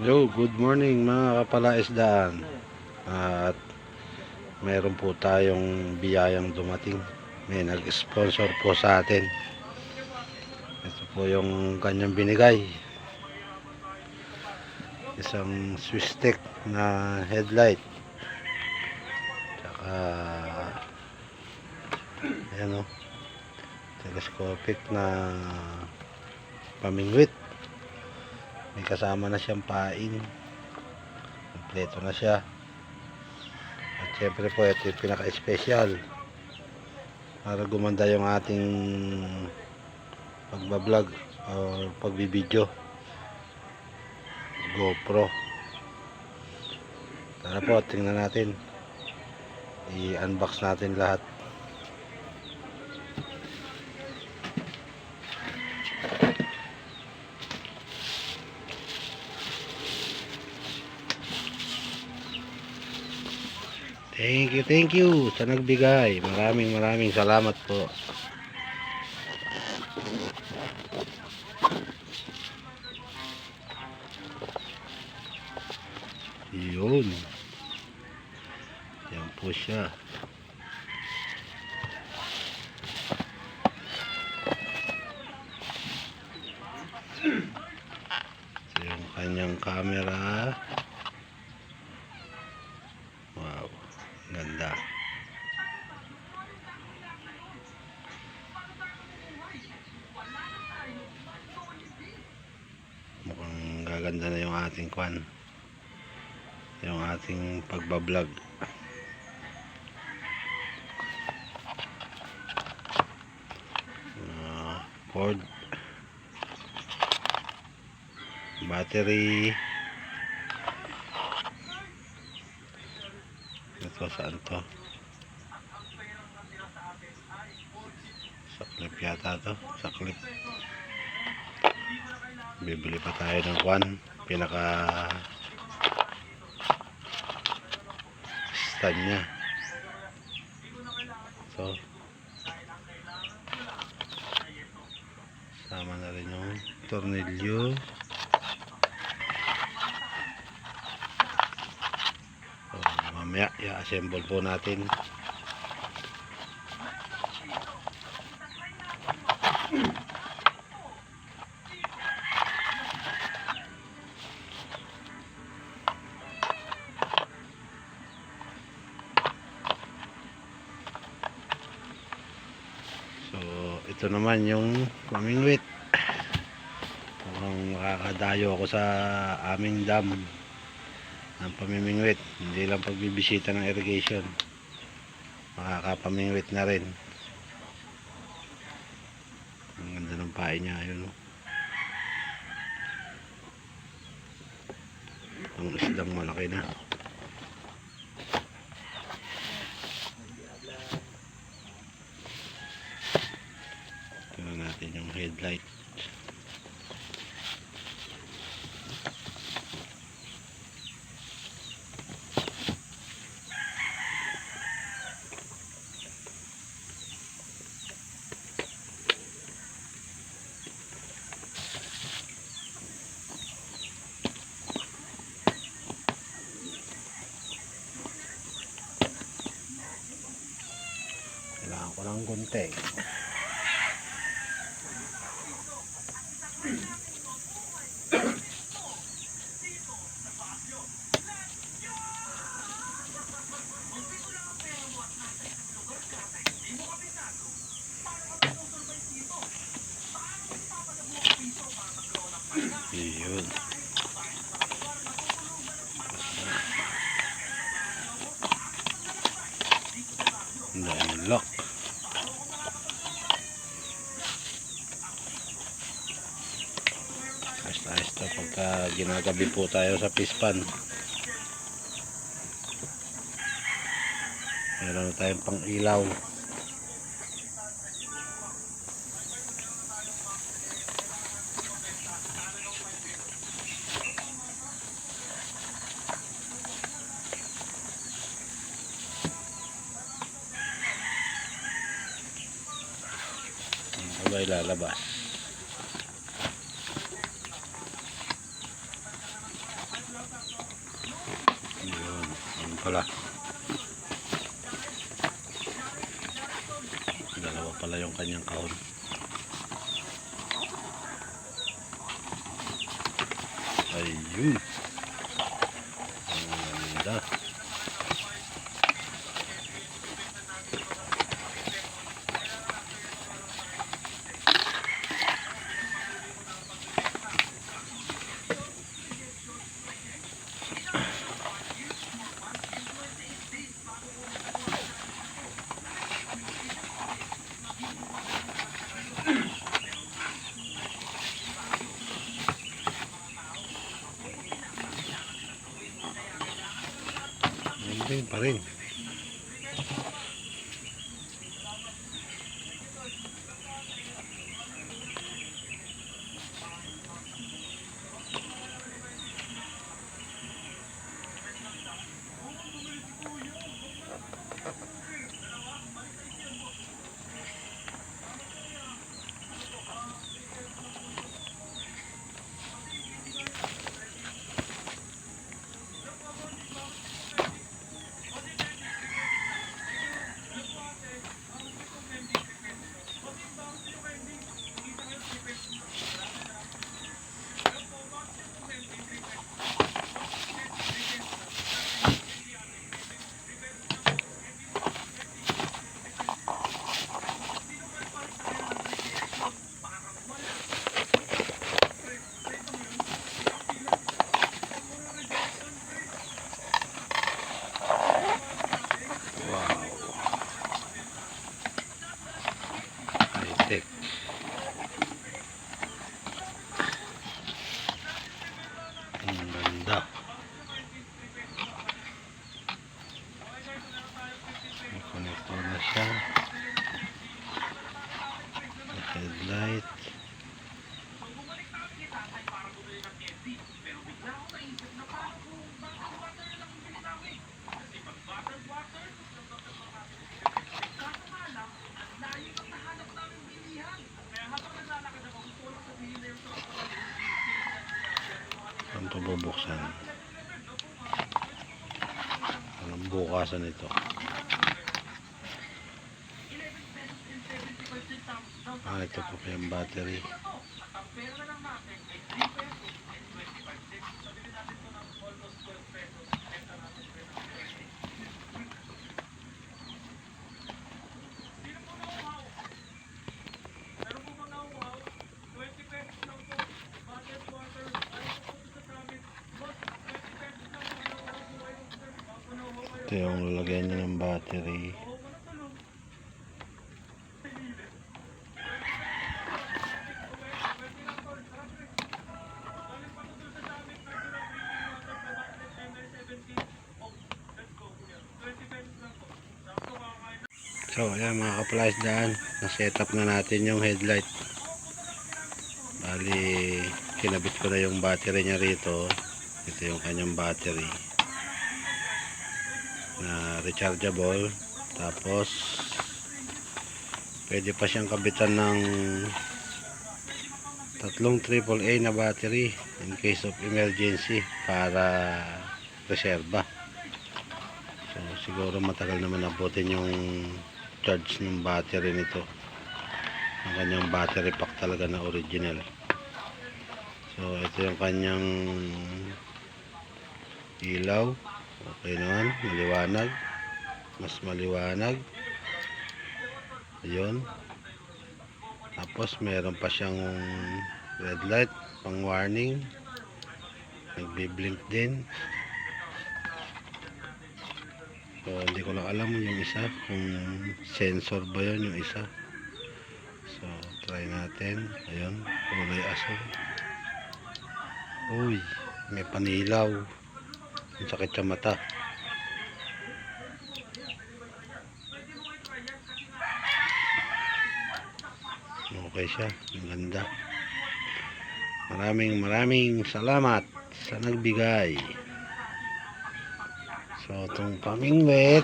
Yo, good morning mga kapalaisdaan. At meron po tayong biyayang dumating. May nag-sponsor po sa atin. Ito po yung kanyang binigay. Isang Swiss tech na headlight. Tsaka ayan o. Telescopic na pamingwit. May kasama na siyang paing. Kompleto na siya. At syempre po, ito yung pinaka-special. Para gumanda yung ating pagbablog o pagbibideo. GoPro. Tara po, tingnan natin. I-unbox natin lahat. Thank you, thank you sa nagbigay. Maraming maraming salamat po. Yun. Yan po siya. Yung kanyang camera. Wow. Ganda. Mukhang gaganda na yung ating kwan. Yung ating pagbablog. Uh, cord. Battery. Ito saan to? Sa clip yata to. Sa clip. Bibili pa tayo ng kwan. Pinaka stand niya. So, sama na rin yung tornilyo. So, mamaya, i-assemble po natin. Ito naman yung pamingwit. Mukhang makakadayo ako sa aming dam ng pamimingwit. Hindi lang pagbibisita ng irrigation. Makakapamingwit na rin. Ang ganda ng pae niya. Yun, oh. Ang isdang malaki na. Tingnan natin yung headlight. Kailangan ko ng gunting. Yun. Ang daming lock. Ayos-ayos to pagka ginagabi po tayo sa pispan. Meron na tayong pang ilaw. Ano ba pala yung kanyang kahon. Ayun. Ang ganda. Ganda yun pa rin. Wow. High-tech. Ang ganda. Connector na siya. May Headlight. Ang pabubuksan. Anong bukasan ito? Ah, ito po yung battery. Ito yung lalagyan niya ng battery. So, ayan mga kapalays dyan. Na-set up na natin yung headlight. Bali, kinabit ko na yung battery niya rito. Ito yung kanyang battery. Na rechargeable. Tapos, pwede pa siyang kabitan ng tatlong AAA na battery in case of emergency para reserva. So, siguro matagal naman abutin yung charge ng battery nito. Ang kanyang battery pack talaga na original. So, ito yung kanyang ilaw. Okay naman, maliwanag. Mas maliwanag. Ayun. Tapos, meron pa siyang red light, pang warning. Nagbi-blink din. So, hindi ko lang alam yung isa kung sensor ba yun yung isa. So, try natin. Ayun, kulay aso. Uy, may panilaw. Ang sakit sa mata. Okay siya. Ang ganda. Maraming maraming salamat sa nagbigay. So, itong pamingwit.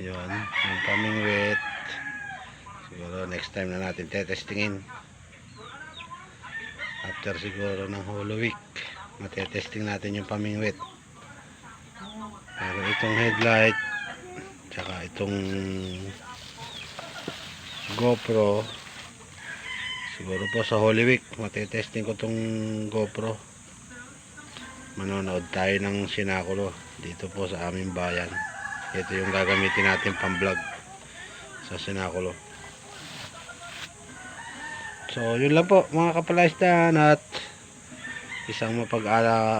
Ayun, yung pamingwit. Siguro next time na natin tetestingin. After siguro ng Holy Week, matetesting natin yung pamingwit. Pero itong headlight, tsaka itong GoPro, siguro po sa Holy Week, matitesting ko itong GoPro. Manonood tayo ng sinakulo dito po sa aming bayan. Ito yung gagamitin natin pang vlog sa sinakulo. So, yun lang po mga kapalaistan at isang mapag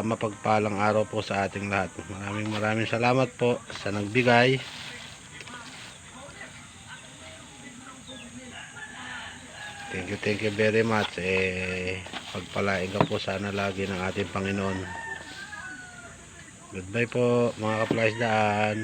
mapagpalang araw po sa ating lahat. Maraming maraming salamat po sa nagbigay. Thank you, thank you very much. Eh, pagpalain ka po sana lagi ng ating Panginoon. Goodbye po mga kaplaisdaan.